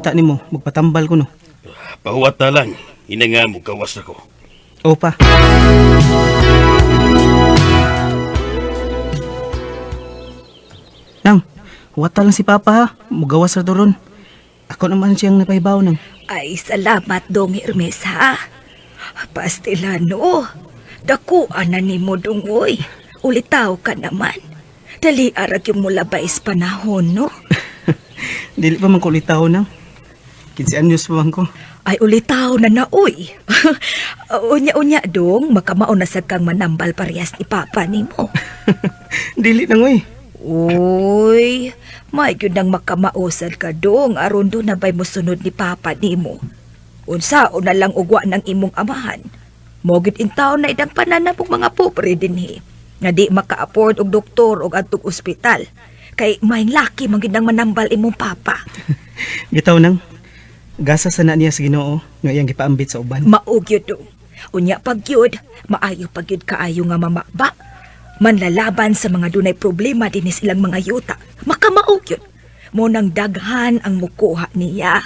makita nimo, magpatambal ko no. Pahuwat na lang. Ina nga mo gawas ako. O pa. Nang, wata lang si Papa ha. Mugawas ra doron. Ako naman siyang napahibaw nang. Ay, salamat dong, Hermes, ha? Pastilano, dakuan na ni mo dungoy. Ulitaw ka naman. Dali arag yung mula ba is panahon, no? Dili pa man ko ulitaw nang. 15 anyos pa man ko. Ay, ulitaw na na, uy. Unya-unya dong, makamao na sa kang manambal parehas ni Papa ni mo. Dili nang uy. Uy, may yun nang makamausad ka dong, aron doon na ba'y musunod ni Papa ni mo. Unsao na lang ugwa ng imong amahan. Mogit intaw na idang pananapong mga pobre din he. Nga di maka-afford og doktor og atong ospital. Kay may laki magindang manambal imong papa. Bitaw nang. Gasa sa na niya sa Ginoo nga iyang gipaambit sa uban. Maog yun dong. Unya pag yun, maayo pag yun kaayo nga mamakba. Manlalaban sa mga dunay problema din silang mga yuta. Makamaog yun. Munang daghan ang mukuha niya.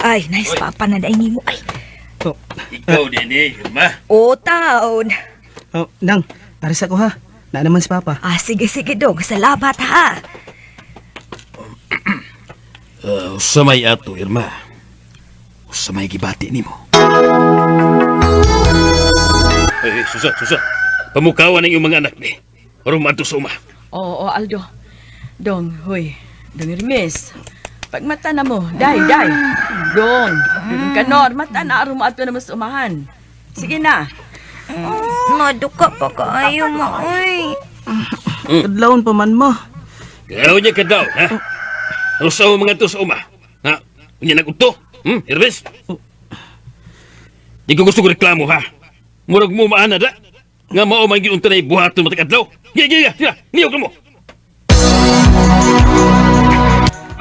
Ay, nice papa na daing mo. Ay, Oh, Ikaw din eh, Irma. o taon. oh, nang, aris ako ha. Na naman si Papa. Ah, sige, sige dong. Salamat ha. Uh, samay ato, Irma. Samay gibati ni mo. Ay, susa, susa. Pamukawan ng iyong mga anak ni. Aron mato sa uma. Oo, Aldo. Dong, hoy. Dong Hermes. Pagmata na mo. Day, day. Dong. Dong kanor. Mata na arum ato na mas umahan. Sige na. Maduka pa kaayo mo, ay. Kadlawon pa man mo. Garaw niya ka daw, ha? Sa mga to sa uma? Ha? Unya naguto? Hmm, Hermes? Di ko gusto ko reklamo, ha? Murag mo maana da? Nga mao man giunta na ibuhaton matag adlaw. Giya, giya, giya. Niyog na mo.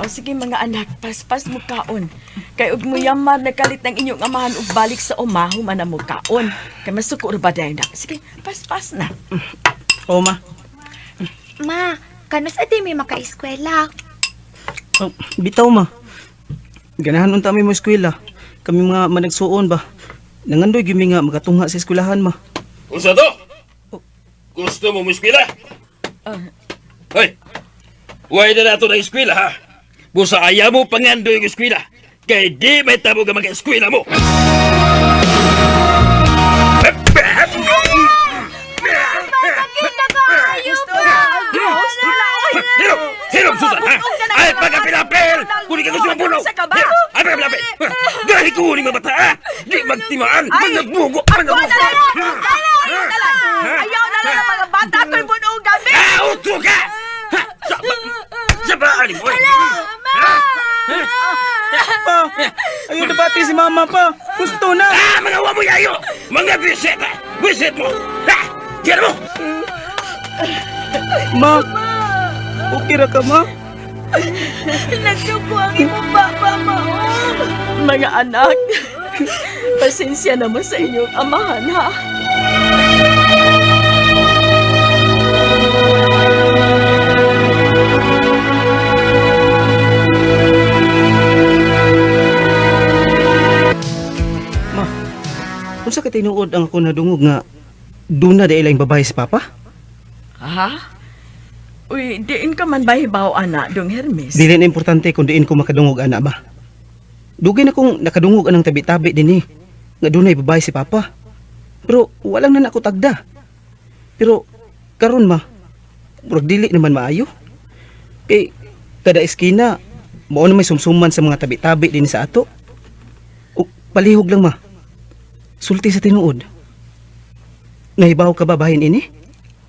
O sige mga anak, paspas mo kaon. Kay ug mo yamar na kalit ng inyong amahan ug balik sa umaho man na mo kaon. Kay masuko ba day na? Sige, paspas na. O ma. Ma, kanus adi may makaeskwela. Oh, bitaw ma. Ganahan unta mi mo eskwela. Kami mga managsuon ba. Nangandoy gyud nga makatungha sa eskwelahan ma. Unsa to? Gusto mo mo eskwela? Ah. Hoy! Huwag na nato na eskwela, ha? Busa ayaw mo pangando yung eskwela. Kaya di may tabo ka mag-eskwela mo. Di magtimaan! Mga bugo! Mga bugo! Ayaw na lang ng mga bata ko'y buong gabi! Ah, utro ka! Ha? Sa ba? Sa ba? Aling mo? Pa, ayun na bati si mama pa. Gusto na. Ah, mga wa mo yayo! Mga bisit? Bisit mo! Ha? Diyan mo! Ma. Okay ra ka ma? Nagsuko ang imong papa mo. Mga anak, pasensya naman sa inyong amahan, ha? Ma. Unsa ka tinuod ang ako nadungog nga duna da ilang babae si Papa? Ha? Uy, diin ka man bahibaw, anak, dong Hermes. Dili na importante kung diin ko makadungog ana ba. Dugay na kong nakadungog anang tabi-tabi din eh. Nga dunay babae si Papa. Pero walang na ako tagda. Pero karon ma, murag dili naman maayo. Kay kada eskina, mao na may sumsuman sa mga tabi-tabi din sa ato. O, palihog lang ma. Sulti sa tinuod. Nahibaw ka ba bahin ini?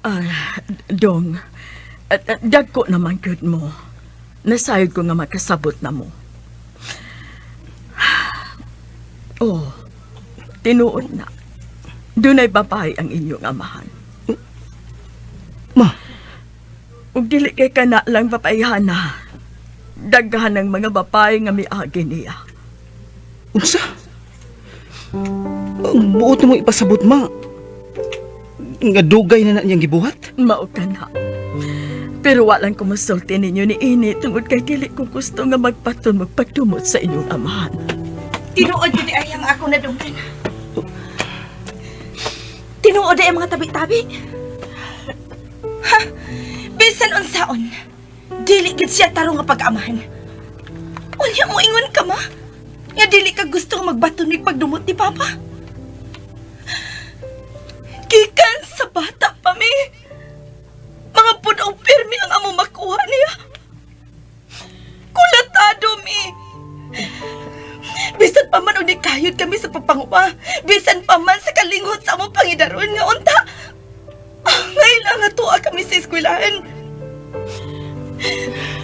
Ah, dong, at, at dagko naman good mo. Nasayod ko nga makasabot na mo. Oh, tinuod na. Dunay babae ang inyong amahan. Ma, Ug dili kay kana lang papayhan na. Daghan ng mga babae nga miagi niya. unsa? Ang buot mo ipasabot ma. Nga dugay na na niyang gibuhat. Mao ka na. Pero walang kumusulti ninyo ni Ini tungod kay dili ko gusto nga magpaton magpadumot sa inyong amahan. Tinuod yun ay ang ako na dunggan. Tinuod ay ang mga tabi-tabi. Ha? Bisan unsaon. Dili gid siya tarong nga pag-amahan. Unya mo ingon ka ma? Nga dili ka gusto ni pagdumot ni Papa. Gikan sa bata pa mi. Pa man og di kayod kami sa papangupa. Bisan pa man sa kalinghot sa among pangidaron nga unta. Ah, ngayon lang nga tuwa kami sa eskwelahan.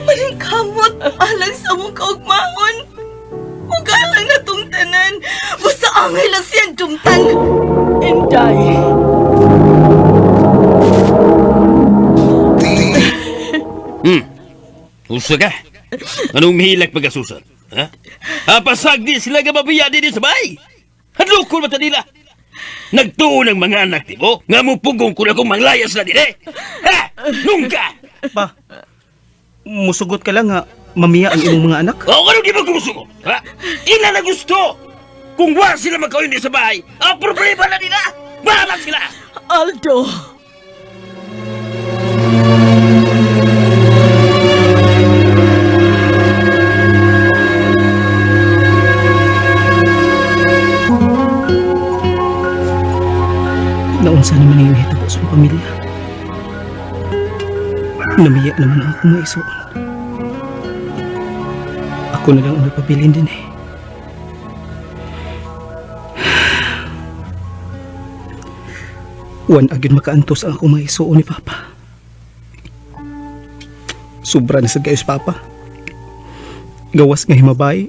Maningkamot alang sa among kaugmaon. Ugalang na tong tanan. Basta angay lang siyang dumtan. Inday! Hmm. Usa ka? Anong mihilak pagkasusan? Ha? Apasag di sila nga mabiya din sa bahay. Hadlokol mata nila. Nagtuon ang mga anak ti mo, nga mo pugong ko na kung manglayas na din eh. Ha? Nungka! Pa, musugot ka lang nga mamiya ang imong mga anak. O ano di ba kumusuko? Ha? Ina na gusto! Kung wa sila magkaunin sa bahay, ang problema na nila! Bahala sila! Aldo! Naunsa naman yung hitabo sa pamilya. Namiya naman ako maisuon. Ako na lang ang napabilin din eh. Wan agad makaantos ang akong maisuon ni Papa. Sobra na sa gayos Papa. Gawas nga himabay.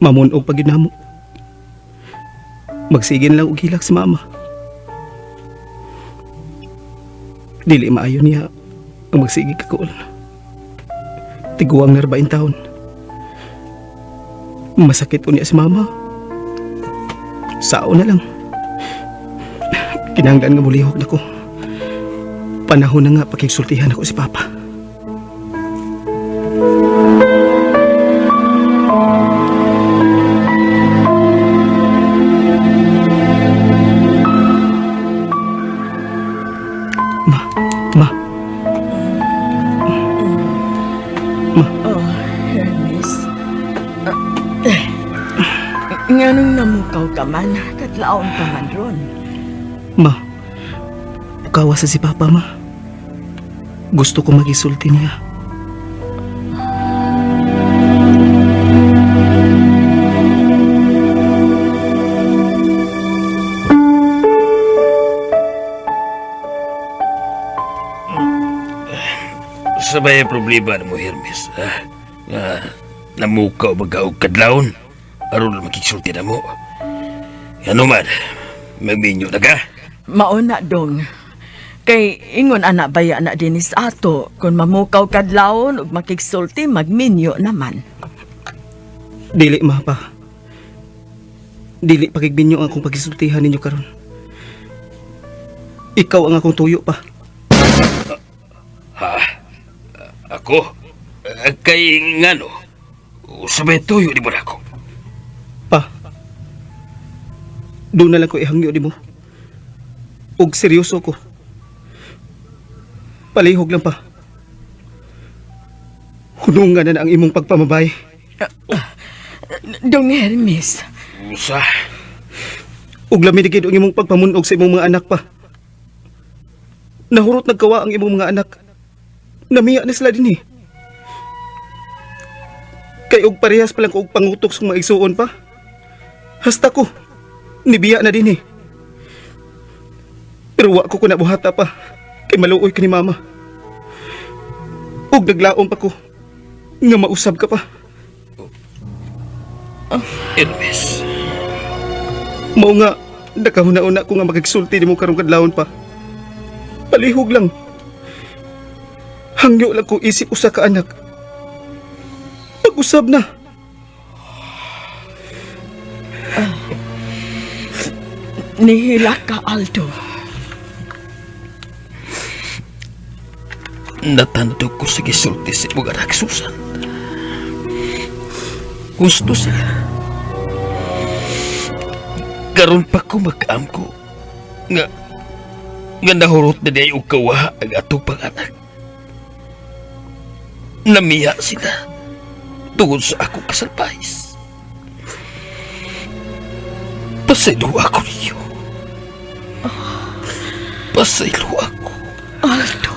Mamunog pag ginamo. Magsigin lang og hilak si Mama. Dili maayo niya ang magsigi ka Tiguang na 40 taon. Masakit po niya si mama. Sao na lang. Kinanglan nga mulihok na ko. Panahon na nga pakigsultihan ako si Papa. Namukaw ka man, katlaon pa man ron. ma. Ukawa sa si Papa, ma. Gusto ko magisulti niya. Sabay ang problema na mo, Hermes. Ha? Nga, namukaw magaw kadlawon. Aron makiksulti na mo. Ano man, magminyo na ka. Mauna dong. Kay ingon anak baya na dinis ato kung mamukaw kadlawon ug makigsulti magminyo naman. Dili, ma, pa. Dili pagigbinyo ang akong pagisultihan ninyo karon. Ikaw ang akong tuyo pa. Ha? Ako? Kay ngano? Sabay tuyo di na ako. Doon na lang ko ihangyo di mo. Ug seryoso ko. Palihog lang pa. Hunungan na na ang imong pagpamabay. Dong Hermes, Usa. Ug lami digid ang imong pagpamunog sa imong mga anak pa. Nahurot nagkawa ang imong mga anak. Namiya na sila din eh. Kay og parehas pa lang ko og pangutok sa mga igsuon pa. Hasta ko. Nibiya na din eh. Pero wa ko ko nabuhata pa. Kay maluoy ka ni mama. Ug naglaom pa ko. Nga mausab ka pa. Hermes. Mao nga, nakahuna-una ko nga makigsulti ni mo karong kadlawon pa. Palihog lang. Hangyo lang ko isip usa ka anak. Pag-usab na. Nihila ka Aldo. natandog ko sa gisulti sa mga anak Susan. Gusto siya. Karon pa ko mag-am ko nga nga nahurot na niya yung kawa ang atong panganak. Namiya sila tungod sa akong kasalpais. Pasaylo ako niyo. Pasaylo ako. Aldo.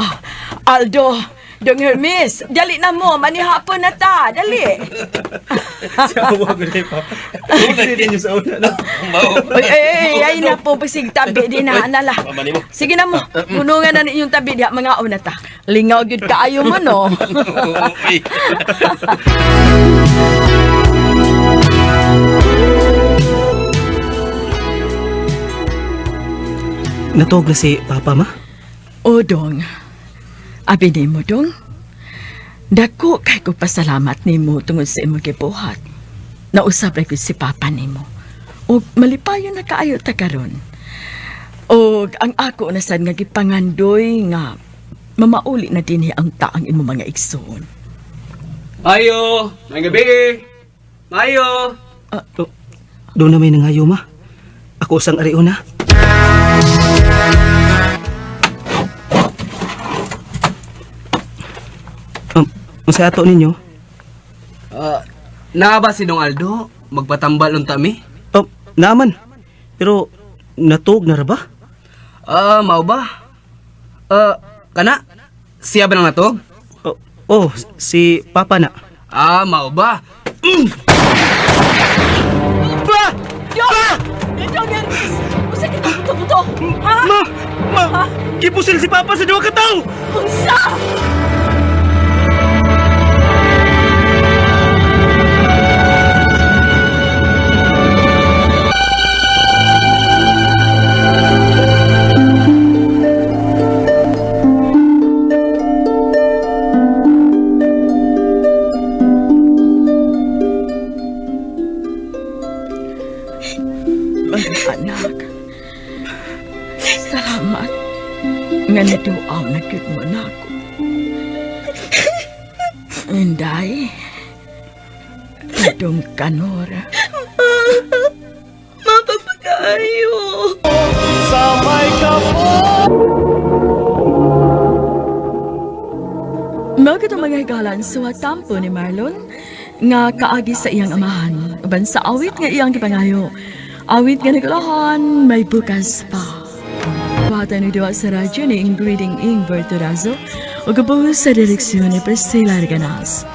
Ah, Aldo, Dong Hermes, dali na mo, manihapon na ta, dali. Sawa ko na papa. Hindi din yung sa una na. Oy, ay, ay, ay, na po, pasig tabi, di na, nala. Mamani mo. Sige na mo, punungan na ninyong tabi, di mga una ta. Lingaw gyud kaayo mo, no? Uy. Natog na si papa ma. O, Dong. Abi ni mo, Dong. Dako kay ko pasalamat ni mo tungod sa imong gibuhat. Nausap ra gyud si Papa ni mo. O malipayon na kaayo ta karon. O ang ako na sad nga gipangandoy nga mamauli na dinhi ang taang imo mga igsoon. Mayo! May gabi! Mayo! Doon na may nangayo ma. Ako sang ariyo na. Um, sa ato ninyo? Uh, na ba si Dong Aldo? Magpatambal unta mi? Oh, naman. Pero natog na ra ba? Ah, mao ba? Ah, kana? Siya ba nang natog? Oh, oh, si papa na. Ah, mao ba? Dong Hermes! Usa kita buto-buto! Ha? Ma! Ma! Gipusil si papa sa duwa ka tao! Unsa? Nga naduaw na gyud mo na ako. Inday, kadong kanora. Mapapagayo. Mao kito mga higalan sa tampo ni Marlon nga kaagi sa iyang amahan. Uban sa awit nga iyang gipangayo. Awit nga nagulahan, may bukas pa. Wata ni Dua sa radyo ni Ingriding Ing Berturazo o kabuhos sa direksyon ni Priscilla Arganas.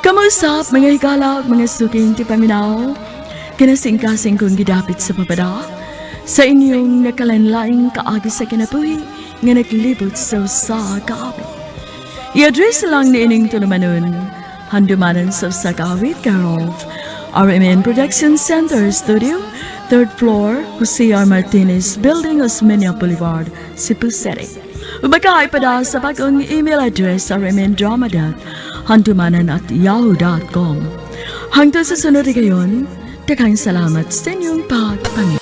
Kamusap mga higalak, mga suking ti paminaw, kinasing-kasing kong gidapit sa papada, sa inyong nakalanlaing kaagi sa kinabuhi nga naglibot sa usa kaawit. I-address lang ni ining tulumanon. Handumanan sa usa ka awit karol. RMN Production Center Studio, third floor, Jose R. Martinez Building, Osmeña Boulevard, Cebu City. Ubagay pa daw sa bagong email address rmndramadat handumanan at yahoo.com. Hanggang sa sunod gayon, daghang salamat sa inyong pagpamit.